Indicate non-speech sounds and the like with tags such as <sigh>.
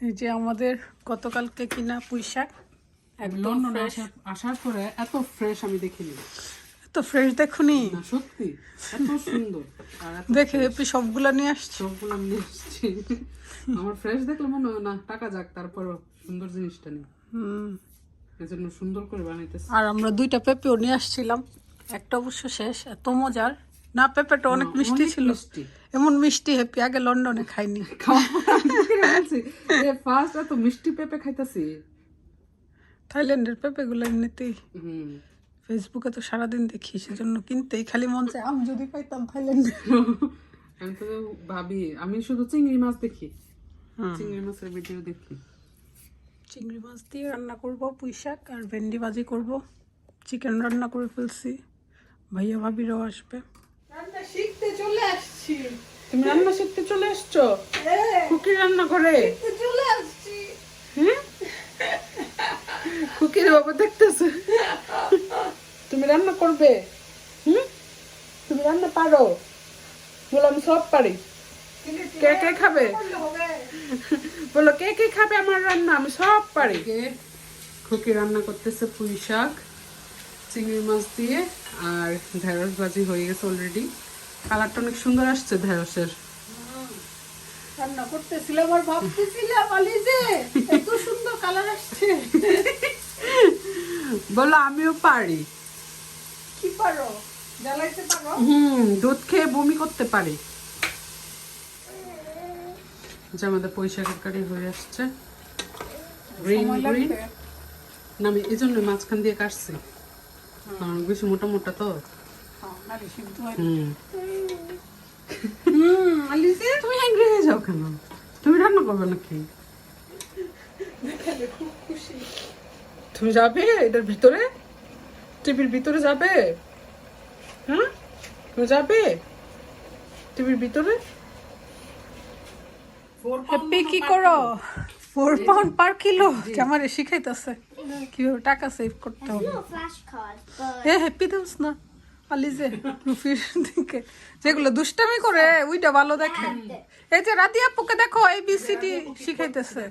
এই যে আমাদের গতকালকে কিনা পুঁই শাক একদম আসার পরে এত ফ্রেশ আমি দেখিনি তো ফ্রেশ দেখুনি। সত্যি এত সুন্দর। দেখে হেপি সবগুলা নিয়ে আসছো সবগুলো নিয়ে এসেছি আমার ফ্রেশ দেখলে মনে হয় না টাকা যাক তারপরও সুন্দর জিনিসটা নেই। হুম। এজন্য সুন্দর করে বানাইতেছি। আর আমরা দুইটা পেঁপেও নিয়ে আসছিলাম। একটা অবশ্য শেষ এত মজার। না পেঁপেটা অনেক মিষ্টি ছিল। এমন মিষ্টি হ্যাপি আগে লন্ডনে খাইনি। <laughs> ফার্স্ট মিষ্টি পেঁপে খাইতাছি। থাইল্যান্ডের পেঁপেগুলো এমনিতেই ফেসবুকে তো সারাদিন দেখি সেজন্য কিনতেই খালি মন চায়। আমি যদি পাইতাম থাইল্যান্ডে। <laughs> আমি তো ভাবি আমি শুধু চিংড়ি মাছ দেখি। চিংড়ি মাছের ভিডিও দেখি। চিংড়ি মাছ দিয়ে রান্না করব পুঁই শাক আর ভেন্ডি ভাজি করব। চিকেন রান্না করে ফেলছি। ভাইয়া ভাবিরাও আসবে। চলে আসছি। তুমি রান্না শিখতে চলে এসছো? খুকি রান্না করে চলে আসছি। হ্যাঁ খুকির বাবা দেখতেছে। তুমি রান্না করবে? হুম? তুমি রান্না পারো? বলো আমি সব পারি। কে কে খাবে? বলো কে কে খাবে আমার রান্না? আমি সব পারি। খুকি রান্না করতেছে পুঁই শাক চিংড়ি মাছ দিয়ে আর ঢেঁড়স ভাজি হয়ে গেছে অলরেডি কালারটা অনেক সুন্দর আসছে ঢেঁড়সের। রান্না করতেছিলাম আর ভাবতেছিলাম আলি যে এত সুন্দর কালার আসছে। বলো আমিও পারি। কি পারো? জ্বালাইতে পারো? হুম দুধ খেয়ে বমি করতে পারি। যে আমাদের কারি হয়ে আসছে। গ্রিন গ্রিন না আমি এই জন্য মাঝখান দিয়ে কাটছি। বেশি মোটা মোটা তো। তুমি অ্যাংরি হয়ে যাও কেন? তুমি রান্না করবে নাকি? তুমি যাবে এটার ভিতরে? টিভির ভিতরে যাবে? হ্যাঁ তুমি যাবে? টিভির ভিতরে? হ্যাপি কি করো? Four pound per kilo? Camera শিখাইতেছে। কীভাবে টাকা সেভ করতে হবে। এ হ্যাপি দেওস না? আলি যে রুফির দিকে। যেগুলো দুষ্টামি করে, ওইটা ভালো দেখে। এই যে রাতি আপুকে দেখো এই এবিসিডি শিখাইতেছে।